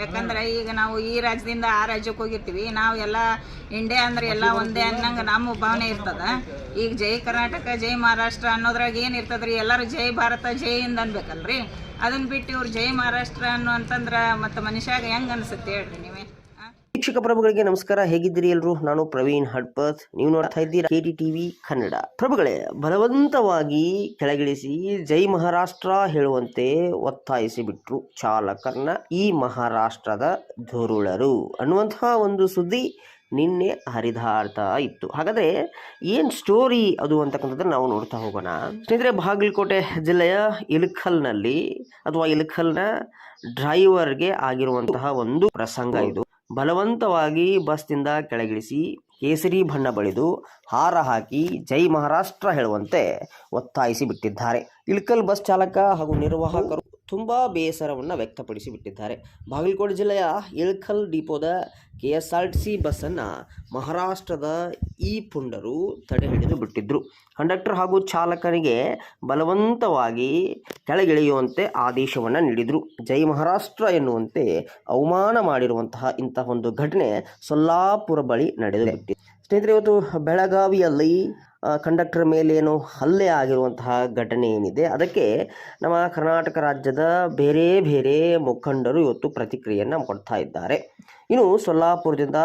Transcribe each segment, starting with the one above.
ಯಾಕಂದ್ರೆ ಈಗ ನಾವು ಈ ರಾಜ್ಯದಿಂದ ಆ ರಾಜ್ಯಕ್ಕೆ ಹೋಗಿರ್ತೀವಿ. ನಾವು ಎಲ್ಲ ಇಂಡಿಯಾ ಅಂದ್ರೆ ಎಲ್ಲ ಒಂದೇ ಅನ್ನಂಗ ನಮ್ಮ ಭಾವನೆ ಇರ್ತದ. ಈಗ ಜೈ ಕರ್ನಾಟಕ, ಜೈ ಮಹಾರಾಷ್ಟ್ರ ಅನ್ನೋದ್ರಾಗ ಏನ್ ಇರ್ತದ್ರಿ? ಎಲ್ಲರೂ ಜೈ ಭಾರತ, ಜೈ ಇಂದ ಅನ್ಬೇಕಲ್ರಿ? ಅದನ್ನ ಬಿಟ್ಟು ಇವ್ರು ಜೈ ಮಹಾರಾಷ್ಟ್ರ ಅನ್ನೋ ಅಂತಂದ್ರ ಮತ್ತೆ ಮನುಷ್ಯಾಗ ಹೆಂಗ್ ಅನ್ಸುತ್ತೆ ಹೇಳ್ರಿ ನೀವೇ? ಆ? ವೀಕ್ಷಕ ಪ್ರಭುಗಳಿಗೆ ನಮಸ್ಕಾರ. ಹೇಗಿದ್ದೀರಿ ಎಲ್ರು? ನಾನು ಪ್ರವೀಣ್ ಹಡ್ಪತ್ ನೀವು ನೋಡ್ತಾ ಇದ್ದೀರಾ ಕೆಡಿ ಟಿ ಟಿವಿ ಕನ್ನಡ. ಪ್ರಭುಗಳೇ, ಬಲವಂತವಾಗಿ ಕೆಳಗಿಳಿಸಿ ಜೈ ಮಹಾರಾಷ್ಟ್ರ ಹೇಳುವಂತೆ ಒತ್ತಾಯಿಸಿ ಬಿಟ್ರು ಚಾಲಕರ್ನ ಈ ಮಹಾರಾಷ್ಟ್ರದ ಧುರುಳರು ಅನ್ನುವಂತಹ ಒಂದು ಸುದ್ದಿ ನಿನ್ನೆ ಹರಿದಾಡ್ತಾ ಇತ್ತು. ಹಾಗಾದ್ರೆ ಏನ್ ಸ್ಟೋರಿ ಅದು ಅಂತಕ್ಕಂಥದ್ದು ನಾವು ನೋಡ್ತಾ ಹೋಗೋಣ. ಸ್ನೇಹಿತರೆ, ಬಾಗಲಕೋಟೆ ಜಿಲ್ಲೆಯ ಇಲಖಲ್ನಲ್ಲಿ ಅಥವಾ ಇಲಕಲ್ನ ಡ್ರೈವರ್ಗೆ ಆಗಿರುವಂತಹ ಒಂದು ಪ್ರಸಂಗ ಇದು. ಬಲವಂತವಾಗಿ ಬಸ್ನಿಂದ ಕೆಳಗಿಳಿಸಿ ಕೇಸರಿ ಬಣ್ಣ ಬಳಿದು ಹಾರ ಹಾಕಿ ಜೈ ಮಹಾರಾಷ್ಟ್ರ ಹೇಳುವಂತೆ ಒತ್ತಾಯಿಸಿ ಬಿಟ್ಟಿದ್ದಾರೆ. ಇಳ್ಕಲ್ ಬಸ್ ಚಾಲಕ ಹಾಗೂ ನಿರ್ವಾಹಕರು ತುಂಬಾ ಬೇಸರವನ್ನು ವ್ಯಕ್ತಪಡಿಸಿ ಬಿಟ್ಟಿದ್ದಾರೆ ಬಾಗಲಕೋಟೆ ಜಿಲ್ಲೆಯ Ilkal ಡಿಪೋದ K S R T C ಬಸ್ಸನ್ನು ಮಹಾರಾಷ್ಟ್ರದ ಈ ಪುಂಡರು ತಡೆ ಹಿಡಿದು ಬಿಟ್ಟಿದ್ದರು ಕಂಡಕ್ಟರ್ ಹಾಗೂ ಚಾಲಕನಿಗೆ ಬಲವಂತವಾಗಿ ಕೆಳಗಿಳಿಯುವಂತೆ ಆದೇಶವನ್ನು ನೀಡಿದರು. ಜೈ ಮಹಾರಾಷ್ಟ್ರ ಎನ್ನುವಂತೆ ಅವಮಾನ ಮಾಡಿರುವಂತಹ ಇಂತಹ ಒಂದು ಘಟನೆ ಸೊಲ್ಲಾಪುರ ಬಳಿ ನಡೆದು ಬಿಟ್ಟಿದೆ ಸ್ನೇಹಿತರೆ, ಇವತ್ತು ಬೆಳಗಾವಿಯಲ್ಲಿ ಕಂಡಕ್ಟರ್ ಮೇಲೆ ಏನು ಹಲ್ಲೆ ಆಗಿರುವಂತಹ ಘಟನೆ ಏನಿದೆ, ಅದಕ್ಕೆ ನಮ್ಮ ಕರ್ನಾಟಕ ರಾಜ್ಯದ ಬೇರೆ ಬೇರೆ ಮುಖಂಡರು ಇವತ್ತು ಪ್ರತಿಕ್ರಿಯೆಯನ್ನು ಕೊಡ್ತಾ ಇದ್ದಾರೆ. ಇನ್ನು ಸೊಲ್ಲಾಪುರದಿಂದ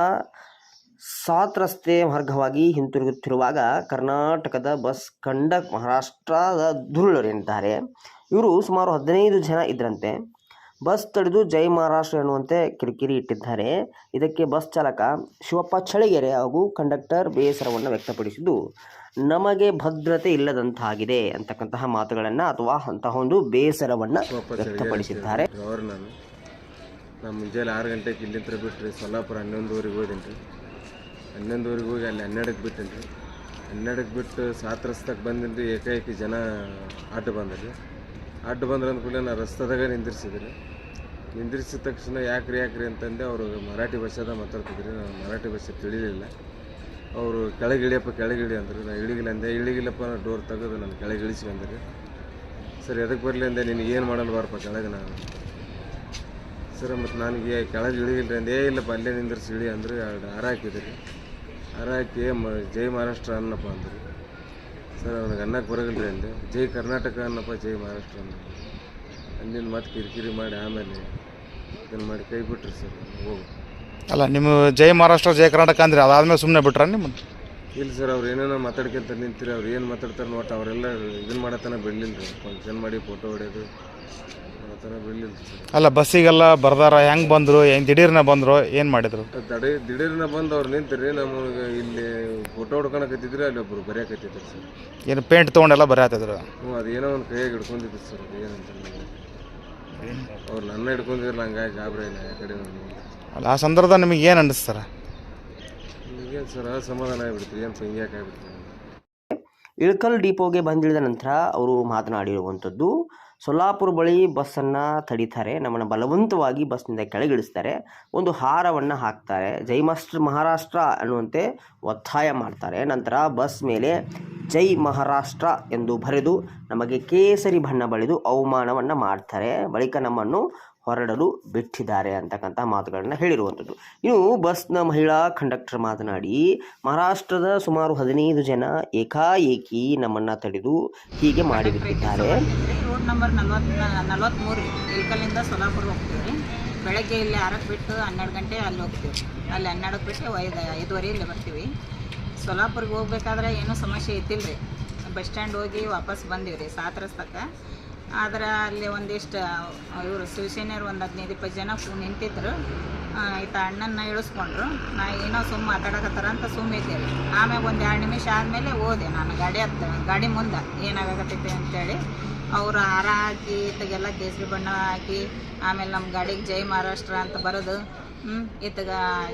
ಸಾತ್ ರಸ್ತೆ ಮಾರ್ಗವಾಗಿ ಹಿಂತಿರುಗುತ್ತಿರುವಾಗ ಕರ್ನಾಟಕದ ಬಸ್ ಕಂಡಕ್ ಮಹಾರಾಷ್ಟ್ರದ ಧುರುಳರೇನಿದ್ದಾರೆ ಇವರು ಸುಮಾರು ಹದಿನೈದು ಜನ ಇದ್ರಂತೆ. ಬಸ್ ತಡೆದು ಜೈ ಮಹಾರಾಷ್ಟ್ರ ಎನ್ನುವಂತೆ ಕಿರಿಕಿರಿ ಇಟ್ಟಿದ್ದಾರೆ. ಇದಕ್ಕೆ ಬಸ್ ಚಾಲಕ ಶಿವಪ್ಪ ಚಳಿಗೆರೆ ಹಾಗೂ ಕಂಡಕ್ಟರ್ ಬೇಸರವನ್ನು ವ್ಯಕ್ತಪಡಿಸಿದ್ದು ನಮಗೆ ಭದ್ರತೆ ಇಲ್ಲದಂತಾಗಿದೆ ಅಂತಕ್ಕಂತಹ ಮಾತುಗಳನ್ನು ಅಥವಾ ಅಂತಹ ಒಂದು ಬೇಸರವನ್ನು ವ್ಯಕ್ತಪಡಿಸಿದ್ದಾರೆ. ನಾನು. ನಾನು ಮುಂಜಾನೆ ಆರು ಗಂಟೆಗೆ ಇಲ್ಲಿಂದ ಬಿಟ್ರಿ ಸೊಲ್ಲಾಪುರ ಹನ್ನೊಂದುವರೆಗೆ ಹೋದೀನಿ ರೀ ಹನ್ನೊಂದುವರೆಗೆ ಹೋಗಿ ಅಲ್ಲಿ ಹನ್ನೆರಡಕ್ಕೆ ಬಿಟ್ಟೇನಿ ರೀ ಹನ್ನೆರಡಕ್ಕೆ ಬಿಟ್ಟು ಸಾತ್ ರಸ್ತಕ್ಕೆ ಬಂದಿನ್ರಿ ರೀ ಏಕಾಏಕಿ ಜನ ಅಡ್ಡ ಬಂದ್ರಿ. ಅಡ್ಡ ಬಂದ್ರೆ ಕೂಡ ನಾ ರಸ್ತದಾಗ ನಿಂದಿರ್ಸಿದ್ರಿ. ನಿಂದಿರ್ಸಿದ ತಕ್ಷಣ ಯಾಕ್ರಿ ಯಾಕ್ರಿ ಅಂತಂದೆ ಅವರು ಮರಾಠಿ ಭಾಷೆದಾಗ ಮಾತಾಡ್ತಿದ್ರಿ. ನಾನು ಮರಾಠಿ ಭಾಷೆ ತಿಳಿಲಿಲ್ಲ. ಅವರು ಕೆಳಗಿಳಿಯಪ್ಪ, ಕೆಳಗಿಳಿ ಅಂದರು. ನಾನು ಇಳಿಗಿಲ್ಲ ಅಂದೆ. ಇಳಿಗಿಲ್ಲಪ್ಪ ಡೋರ್ ತೆಗೆದು ನಾನು ಕೆಳಗೆ ಇಳಿಸ್ಕೊಂಡ್ರಿ ಸರ್ ಎದಕ್ಕೆ ಬರಲಿ ಅಂದೆ? ನಿನಗೆ ಏನು ಮಾಡಲ್ಲ ಬಾರಪ್ಪ ಕೆಳಗೆ ನಾನು? ಸರ್ ಮತ್ತು ನನಗೆ ಕೆಳಗೆ ಇಳಿಗಿಲ್ಲ ಅಂದೆ. ಇಲ್ಲಪ್ಪ, ಅಲ್ಲೇ ನಿಂದ್ರಿಸಿ ಇಳಿ ಅಂದ್ರೆ. ಎರಡು ಹಾರ ಹಾಕಿದ್ರಿ. ಹಾರ ಹಾಕಿ ಮ, ಜೈ ಮಹಾರಾಷ್ಟ್ರ ಅನ್ನಪ್ಪ ಅಂದರು. ಸರ್ ಅವ್ನಿಗೆ ಅನ್ನಕ್ಕೆ ಬರೋಗಿಲ್ರಿ ಅಂದೆ. ಜೈ ಕರ್ನಾಟಕ ಅನ್ನಪ್ಪ, ಜೈ ಮಹಾರಾಷ್ಟ್ರ ಅನ್ನ ಅಂದಿನ ಮತ್ತೆ ಕಿರಿಕಿರಿ ಮಾಡಿ ಆಮೇಲೆ ಇದನ್ನು ಮಾಡಿ ಕೈ ಬಿಟ್ರಿ ಸರ್ ಹೋಗು. ಅಲ್ಲ ನಿಮ್ಮ ಜೈ ಮಹಾರಾಷ್ಟ್ರ ಜೈ ಕರ್ನಾಟಕ ಅಂದ್ರೆ ಅದಾದ್ಮೇಲೆ ಸುಮ್ಮನೆ ಬಿಟ್ರ ನಿಮ್ಮ ಇಲ್ಲ ಸರ್ ಅವ್ರು ಏನೇನೋ ಮಾತಾಡ್ಕೊಂತ ನಿಂತಿರಿ ಅವ್ರು ಏನು ಮಾತಾಡ್ತಾರೆ ನೋಟ ಅವರೆಲ್ಲ ಇದನ್ನ ಮಾಡತನ ಬಿಡಲಿಲ್ಲ ರೀ ಫಂಕ್ಷನ್ ಮಾಡಿ ಫೋಟೋ ಹೊಡೆಯೋದು ಮಾಡತನ ಬಿಡಲಿಲ್ಲ ಸರ್. ಅಲ್ಲ ಬಸ್ಸಿಗೆಲ್ಲ ಬರ್ದಾರ ಹೆಂಗೆ ಬಂದರು ಹೆಂಗೆ ದಿಢೀರ್ನ ಬಂದರು ಏನು ಮಾಡಿದ್ರು? ತಡೆ ದಿಢೀರ್ನ ಬಂದು ಅವ್ರು ನಿಂತ್ರಿ ನಮಗೆ ಇಲ್ಲಿ ಫೋಟೋ ಹೊಡ್ಕೊಳಕತ್ತಿದ್ರಿ ಅಲ್ಲಿ ಒಬ್ರು ಬರೆಯಕತ್ತಿದ್ರು ಸರ್. ಏನು ಪೇಂಟ್ ತೊಗೊಂಡೆಲ್ಲ ಬರೆಯತ್ತಿದ್ರು ಹ್ಞೂ ಅದೇನೋ ಒಂದು ಕೈಯಾಗಿ ಹಿಡ್ಕೊಂಡಿದ್ದು ಸರ್ ಏನಂತ ಅವ್ರು ನನ್ನ ಹಿಡ್ಕೊಂಡಿರಲ್ಲ ಹಂಗಾಗಿ ಗಾಬರಿ ಇಲ್ಲ ಆ ಕಡೆ ಅಲ್ಲ ಆ ಸಂದರ್ಭದಾಗ ನಿಮಗೆ ಏನು ಅನ್ನಿಸ್ತಾರ ಈಗೇನು ಸರ್ ಅಸಮಾಧಾನ ಆಗಿಬಿಡ್ತೀರಿ ಏನು ಹಿಂಗ್ಯಾಕೆ ಆಗಿಬಿಡ್ತೀರಿ ಇಳಕಲ್ ಡಿಪೋಗೆ ಬಂದಿಳಿದ ನಂತರ ಅವರು ಮಾತನಾಡಿರುವಂಥದ್ದು, ಸೊಲ್ಲಾಪುರ ಬಳಿ ಬಸ್ಸನ್ನು ತಡೀತಾರೆ, ನಮ್ಮನ್ನು ಬಲವಂತವಾಗಿ ಬಸ್ನಿಂದ ಕೆಳಗಿಳಿಸ್ತಾರೆ, ಒಂದು ಹಾರವನ್ನು ಹಾಕ್ತಾರೆ, ಜೈ ಮಾಸ್ಟರ್ ಮಹಾರಾಷ್ಟ್ರ ಅನ್ನುವಂತೆ ಒತ್ತಾಯ ಮಾಡ್ತಾರೆ. ನಂತರ ಬಸ್ ಮೇಲೆ ಜೈ ಮಹಾರಾಷ್ಟ್ರ ಎಂದು ಬರೆದು ನಮಗೆ ಕೇಸರಿ ಬಣ್ಣ ಬಳಿದು ಅವಮಾನವನ್ನು ಮಾಡ್ತಾರೆ. ಬಳಿಕ ನಮ್ಮನ್ನು ಹೊರಡಲು ಬಿಟ್ಟಿದ್ದಾರೆ ಅಂತಕ್ಕಂಥ ಮಾತುಗಳನ್ನು ಹೇಳಿರುವಂಥದ್ದು. ಇನ್ನು ಬಸ್ನ ಮಹಿಳಾ ಕಂಡಕ್ಟರ್ ಮಾತನಾಡಿ ಮಹಾರಾಷ್ಟ್ರದ ಸುಮಾರು ಹದಿನೈದು ಜನ ಏಕಾಏಕಿ ನಮ್ಮನ್ನು ತಡೆದು ಹೀಗೆ ಮಾಡಿಬಿಟ್ಟಿದ್ದಾರೆ ರೋಡ್ ನಂಬರ್ ನಲವತ್ತ್ ನಲ್ವತ್ಮೂರು ಇಲ್ಕಲ್ಲಿಂದ ಸೊಲಾಪುರ ಹೋಗ್ತೀವಿ ಬೆಳಗ್ಗೆ ಇಲ್ಲಿ ಆರಕ್ಕೆ ಬಿಟ್ಟು ಹನ್ನೆರಡು ಗಂಟೆ ಅಲ್ಲಿ ಹೋಗ್ತೀವಿ ಅಲ್ಲಿ ಹನ್ನೆರಡಕ್ಕೆ ಬಿಟ್ಟು ಐದು ಐದುವರೆ ಇಲ್ಲಿ ಬರ್ತೀವಿ. ಸೋಲಾಪುರ್ಗೆ ಹೋಗ್ಬೇಕಾದ್ರೆ ಏನೂ ಸಮಸ್ಯೆ ಇತ್ತಿಲ್ಲ ರೀ ಬಸ್ ಸ್ಟ್ಯಾಂಡ್ ಹೋಗಿ ವಾಪಸ್ ಬಂದೀವಿ ರೀ ಸಾತ್ ರಸ್ತಕ್ಕೆ ಆದ್ರೆ ಅಲ್ಲಿ ಒಂದಿಷ್ಟು, ಇವರು ಶಿವಸೇನೆಯವ್ರು ಒಂದು ಹದಿನೈದು, ಇಪ್ಪತ್ತು ಜನ ನಿಂತಿದ್ರು. ಆಯ್ತು ಅಣ್ಣನ ಇಳಿಸ್ಕೊಂಡ್ರು. ನಾ ಏನೋ ಸುಮ್ಮ ಮಾತಾಡಕತ್ತಾರ ಅಂತ ಸುಮ್ಮ ಇದ್ದೆ ರೀ ಆಮ್ಯಾಗ ಒಂದು ಎರಡು ನಿಮಿಷ ಆದಮೇಲೆ ಹೋದೆ ನಾನು ಗಾಡಿ ಹತ್ತ ಗಾಡಿ ಮುಂದೆ. ಏನಾಗತ್ತೈತೆ ಅಂತೇಳಿ. ಅವರು ಹಾರ ಹಾಕಿ ಇತ್ತಗೆಲ್ಲ ಕೇಸರಿ ಬಣ್ಣ ಹಾಕಿ, ಆಮೇಲೆ ನಮ್ಮ ಗಾಡಿಗೆ ಜೈ ಮಹಾರಾಷ್ಟ್ರ ಅಂತ ಬರೋದು. ಹ್ಞೂ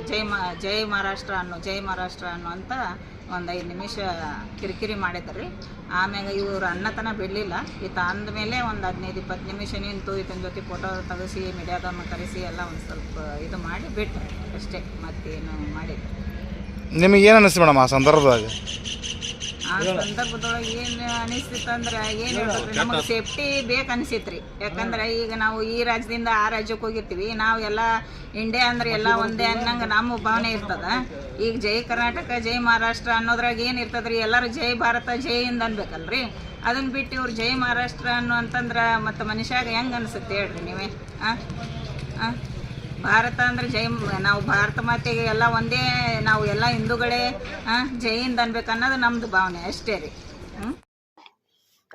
ಜೈ ಮ, ಜೈ ಮಹಾರಾಷ್ಟ್ರ ಅನ್ನೋ, ಜೈ ಮಹಾರಾಷ್ಟ್ರ ಅನ್ನು ಅಂತ ಒಂದು ಐದು ನಿಮಿಷ ಕಿರಿಕಿರಿ ಮಾಡಿದ್ರಿ. ಆಮ್ಯಾಗ ಇವರು ಅನ್ನತನ ಬಿಡಲಿಲ್ಲ. ಈತ ಅಂದಮೇಲೆ ಒಂದು ಹದಿನೈದು, ಇಪ್ಪತ್ತು ನಿಮಿಷ ನಿಂತು ಈತನ ಜೊತೆ ಫೋಟೋ ತೆಗೆಸಿ ಮೀಡಿಯಾದವ್ರನ್ನ ಕರೆಸಿ ಎಲ್ಲ ಒಂದು ಸ್ವಲ್ಪ ಇದು ಮಾಡಿ ಬಿಟ್ರು. ಅಷ್ಟೇ, ಮತ್ತೇನು ಮಾಡಿದ್ರು ನಿಮಗೇನು ಏನು ಅನ್ನಿಸ್ತು ಮೇಡಮ್ ಆ ಸಂದರ್ಭದಾಗ ಆ ಸಂದರ್ಭದೊಳಗೆ ಏನು ಅನಿಸ್ತಿತ್ತಂದ್ರೆ ಏನು ಹೇಳ್ಬೇಕು ನಮಗೆ ಸೇಫ್ಟಿ ಬೇಕು ಅನಿಸಿತ್ರಿ. ಯಾಕಂದ್ರೆ ಈಗ ನಾವು ಈ ರಾಜ್ಯದಿಂದ ಆ ರಾಜ್ಯಕ್ಕೆ ಹೋಗಿರ್ತೀವಿ. ನಾವು ಎಲ್ಲ ಇಂಡಿಯಾ ಅಂದ್ರೆ ಎಲ್ಲ ಒಂದೇ ಅನ್ನಂಗೆ ನಮ್ಮ ಭಾವನೆ ಇರ್ತದ. ಈಗ ಜೈ ಕರ್ನಾಟಕ ಜೈ ಮಹಾರಾಷ್ಟ್ರ ಅನ್ನೋದ್ರಾಗ ಏನು ಇರ್ತದ್ರಿ? ಎಲ್ಲರೂ ಜೈ ಭಾರತ ಜೈ ಇಂದ ಅನ್ಬೇಕಲ್ರಿ? ಅದನ್ನ ಬಿಟ್ಟು ಇವ್ರು ಜೈ ಮಹಾರಾಷ್ಟ್ರ ಅನ್ನೋ ಅಂತಂದ್ರೆ ಮತ್ತು ಮನುಷ್ಯಾಗ ಹೆಂಗೆ ಅನಿಸುತ್ತೆ ಹೇಳ್ರಿ ನೀವೇ? ಹಾಂ ಆ? ಭಾರತ ಅಂದ್ರೆ ಜೈ, ನಾವು ಭಾರತ ಮಾತೆಗೆ ಎಲ್ಲ ಒಂದೇ, ನಾವು ಎಲ್ಲ ಹಿಂದೂಗಳೇ ಜೈ ಹಿಂದ್ ಅನ್ಬೇಕು ಅನ್ನೋದು ನಮ್ದು ಭಾವನೆ ಅಷ್ಟೇ ರೀ.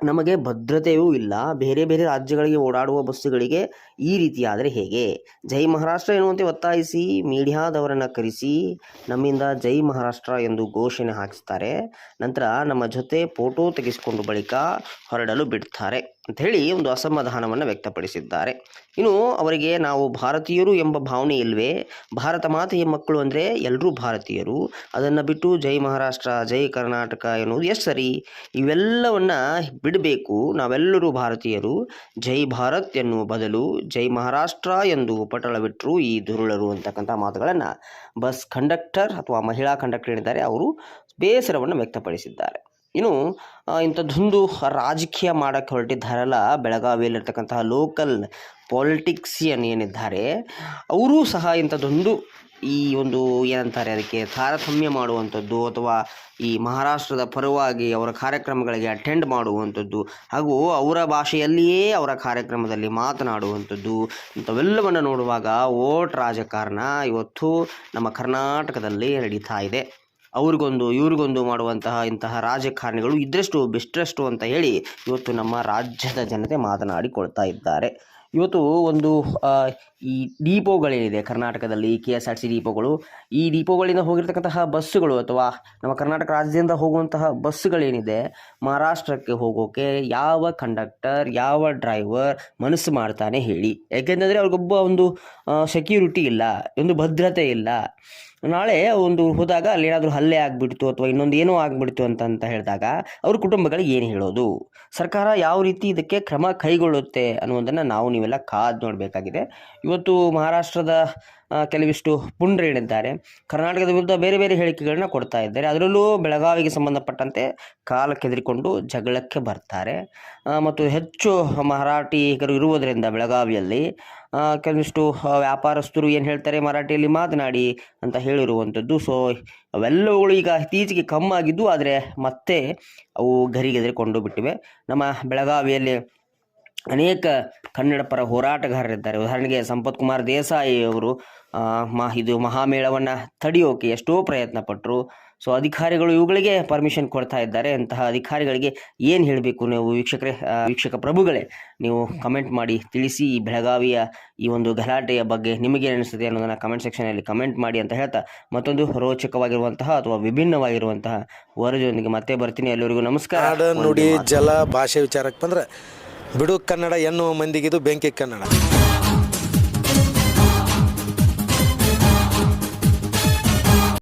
ನಮಗೆ ಭದ್ರತೆಯೂ ಇಲ್ಲ. ಬೇರೆ ಬೇರೆ ರಾಜ್ಯಗಳಿಗೆ ಓಡಾಡುವ ಬಸ್ಸುಗಳಿಗೆ ಈ ರೀತಿಯಾದರೆ ಹೇಗೆ? ಜೈ ಮಹಾರಾಷ್ಟ್ರ ಎನ್ನುವಂತೆ ಒತ್ತಾಯಿಸಿ, ಮೀಡಿಯಾದವರನ್ನು ಕರೆಸಿ, ನಮ್ಮಿಂದ ಜೈ ಮಹಾರಾಷ್ಟ್ರ ಎಂದು ಘೋಷಣೆ ಹಾಕಿಸ್ತಾರೆ. ನಂತರ ನಮ್ಮ ಜೊತೆ ಫೋಟೋ ತೆಗೆಸಿಕೊಂಡು ಬಳಿಕ ಹೊರಡಲು ಬಿಡ್ತಾರೆ. ಅಂತ ಹೇಳಿ ಒಂದು ಅಸಮಾಧಾನವನ್ನು ವ್ಯಕ್ತಪಡಿಸಿದ್ದಾರೆ. ಇನ್ನು ಅವರಿಗೆ ನಾವು ಭಾರತೀಯರು ಎಂಬ ಭಾವನೆ ಇಲ್ವೇ, ಭಾರತ ಮಾತೆಯ ಮಕ್ಕಳು ಅಂದರೆ ಎಲ್ಲರೂ ಭಾರತೀಯರು. ಅದನ್ನು ಬಿಟ್ಟು ಜೈ ಮಹಾರಾಷ್ಟ್ರ, ಜೈ ಕರ್ನಾಟಕ ಎನ್ನುವುದು ಎಷ್ಟು ಸರಿ? ಇವೆಲ್ಲವನ್ನು ಬಿಡಬೇಕು. ನಾವೆಲ್ಲರೂ ಭಾರತೀಯರು. ಜೈ ಭಾರತ್ ಎನ್ನುವ ಬದಲು ಜೈ ಮಹಾರಾಷ್ಟ್ರ ಎಂದು ಪಟಳ ಬಿಟ್ಟರು ಈ ದುರುಳರು ಅಂತಕ್ಕಂಥ ಮಾತುಗಳನ್ನು ಬಸ್ ಕಂಡಕ್ಟರ್ ಅಥವಾ ಮಹಿಳಾ ಕಂಡಕ್ಟರ್ ಏನಿದ್ದಾರೆ ಅವರು ಬೇಸರವನ್ನು ವ್ಯಕ್ತಪಡಿಸಿದ್ದಾರೆ. ಇನ್ನು ಇಂಥ ಇಂಥದ್ದೊಂದು ರಾಜಕೀಯ ಮಾಡೋಕ್ಕೆ ಹೊರಟಿದ್ದಾರಲ್ಲ, ಬೆಳಗಾವಿಯಲ್ಲಿರ್ತಕ್ಕಂತಹ ಲೋಕಲ್ ಪಾಲಿಟಿಕ್ಸಿಯನ್ ಏನಿದ್ದಾರೆ, ಅವರೂ ಸಹ ಇಂಥದ್ದೊಂದು ಈ ಒಂದು ಏನಂತಾರೆ ಅದಕ್ಕೆ ತಾರತಮ್ಯ ಮಾಡುವಂಥದ್ದು ಅಥವಾ ಈ ಮಹಾರಾಷ್ಟ್ರದ ಪರವಾಗಿ ಅವರ ಕಾರ್ಯಕ್ರಮಗಳಿಗೆ ಅಟೆಂಡ್ ಮಾಡುವಂಥದ್ದು ಹಾಗೂ ಅವರ ಭಾಷೆಯಲ್ಲಿಯೇ ಅವರ ಕಾರ್ಯಕ್ರಮದಲ್ಲಿ ಮಾತನಾಡುವಂಥದ್ದು, ಇಂಥವೆಲ್ಲವನ್ನು ನೋಡುವಾಗ ಓಟ್ ರಾಜಕಾರಣ ಇವತ್ತು ನಮ್ಮ ಕರ್ನಾಟಕದಲ್ಲಿ ನಡೀತಾ ಇದೆ. ಅವ್ರಿಗೊಂದು, ಇವ್ರಿಗೊಂದು ಮಾಡುವಂತಹ ಇಂತಹ ರಾಜಕಾರಣಿಗಳು ಇದ್ರಷ್ಟು ಬೆಸ್ಟ್ರಷ್ಟು ಅಂತ ಹೇಳಿ ಇವತ್ತು ನಮ್ಮ ರಾಜ್ಯದ ಜನತೆ ಮಾತನಾಡಿಕೊಳ್ತಾ ಇದ್ದಾರೆ. ಇವತ್ತು ಒಂದು ಈ ಡಿಪೋಗಳೇನಿದೆ ಕರ್ನಾಟಕದಲ್ಲಿ ಕೆ ಎಸ್ ಆರ್ ಸಿ ಡಿಪೋಗಳು ಈ ಡಿಪೋಗಳಿಂದ ಹೋಗಿರ್ತಕ್ಕಂತಹ ಬಸ್ಸುಗಳು ಅಥವಾ ನಮ್ಮ ಕರ್ನಾಟಕ ರಾಜ್ಯದಿಂದ ಹೋಗುವಂತಹ ಬಸ್ಸುಗಳೇನಿದೆ, ಮಹಾರಾಷ್ಟ್ರಕ್ಕೆ ಹೋಗೋಕೆ ಯಾವ ಕಂಡಕ್ಟರ್, ಯಾವ ಡ್ರೈವರ್ ಮನಸ್ಸು ಮಾಡ್ತಾನೆ ಹೇಳಿ. ಯಾಕೆಂತಂದರೆ ಅವ್ರಿಗೊಬ್ಬ ಒಂದು ಸೆಕ್ಯೂರಿಟಿ ಇಲ್ಲ, ಒಂದು ಭದ್ರತೆ ಇಲ್ಲ. ನಾಳೆ ಒಂದು ಹೋದಾಗ ಅಲ್ಲಿ ಏನಾದರೂ ಹಲ್ಲೆ ಆಗಿಬಿಡ್ತು ಅಥವಾ ಇನ್ನೊಂದು ಏನೋ ಆಗಿಬಿಡ್ತು ಅಂತ ಅಂತ ಹೇಳಿದಾಗ ಅವ್ರ ಕುಟುಂಬಗಳಿಗೆ ಏನು ಹೇಳೋದು? ಸರ್ಕಾರ ಯಾವ ರೀತಿ ಇದಕ್ಕೆ ಕ್ರಮ ಕೈಗೊಳ್ಳುತ್ತೆ ಅನ್ನುವುದನ್ನು ನಾವು ನೀವೆಲ್ಲ ಕಾದು ನೋಡಬೇಕಾಗಿದೆ. ಇವತ್ತು ಮಹಾರಾಷ್ಟ್ರದ ಕೆಲವಿಷ್ಟು ಪುಂಡ್ರೇನಿದ್ದಾರೆ ಕರ್ನಾಟಕದ ವಿರುದ್ಧ ಬೇರೆ ಬೇರೆ ಹೇಳಿಕೆಗಳನ್ನ ಕೊಡ್ತಾ ಇದ್ದಾರೆ. ಅದರಲ್ಲೂ ಬೆಳಗಾವಿಗೆ ಸಂಬಂಧಪಟ್ಟಂತೆ ಕಾಲ ಕೆದರಿಕೊಂಡು ಜಗಳಕ್ಕೆ ಬರ್ತಾರೆ. ಮತ್ತು ಹೆಚ್ಚು ಮರಾಠಿಗರು ಇರುವುದರಿಂದ ಬೆಳಗಾವಿಯಲ್ಲಿ ಕೆಲವಿಷ್ಟು ವ್ಯಾಪಾರಸ್ಥರು ಏನು ಹೇಳ್ತಾರೆ ಮರಾಠಿಯಲ್ಲಿ? ಮಾತನಾಡಿ ಅಂತ ಹೇಳಿರುವಂಥದ್ದು. ಸೊ ಅವೆಲ್ಲವುಗಳು ಈಗ ಇತ್ತೀಚೆಗೆ ಕಮ್ಮಾಗಿದ್ದು, ಆದರೆ ಮತ್ತೆ ಅವು ಗರಿಗೆದರಿಕೊಂಡು ಬಿಟ್ಟಿವೆ. ನಮ್ಮ ಬೆಳಗಾವಿಯಲ್ಲಿ ಅನೇಕ ಕನ್ನಡ ಪರ ಹೋರಾಟಗಾರರಿದ್ದಾರೆ. ಉದಾಹರಣೆಗೆ ಸಂಪತ್ ಕುಮಾರ್ ದೇಸಾಯಿ ಅವರು ಮಾ ಇದು ಮಹಾಮೇಳವನ್ನು ತಡೆಯೋಕೆ ಎಷ್ಟೋ ಪ್ರಯತ್ನ ಪಟ್ಟರು ಸೊ ಅಧಿಕಾರಿಗಳು ಇವುಗಳಿಗೆ ಪರ್ಮಿಷನ್ ಕೊಡ್ತಾ ಇದ್ದಾರೆ. ಅಂತಹ ಅಧಿಕಾರಿಗಳಿಗೆ ಏನು ಹೇಳಬೇಕು ನೀವು ವೀಕ್ಷಕರೇ ವೀಕ್ಷಕ ಪ್ರಭುಗಳೇ? ನೀವು ಕಮೆಂಟ್ ಮಾಡಿ ತಿಳಿಸಿ ಈ ಬೆಳಗಾವಿಯ ಈ ಒಂದು ಗಲಾಟೆಯ ಬಗ್ಗೆ ನಿಮಗೇನು ಅನಿಸುತ್ತೆ ಅನ್ನೋದನ್ನು ಕಮೆಂಟ್ ಸೆಕ್ಷನಲ್ಲಿ ಕಮೆಂಟ್ ಮಾಡಿ ಅಂತ ಹೇಳ್ತಾ ಮತ್ತೊಂದು ರೋಚಕವಾಗಿರುವಂತಹ ಅಥವಾ ವಿಭಿನ್ನವಾಗಿರುವಂತಹ ವರದಿಯೊಂದಿಗೆ ಮತ್ತೆ ಬರ್ತೀನಿ. ಎಲ್ಲರಿಗೂ ನಮಸ್ಕಾರ. ನುಡಿ ಜಲ ಭಾಷೆ ವಿಚಾರಕ್ಕೆ ಬಂದ್ರೆ ಬಿಡು ಕನ್ನಡ ಎನ್ನುವ ಮಂದಿಗಿದು ಬೆಂಕಿ ಕನ್ನಡ.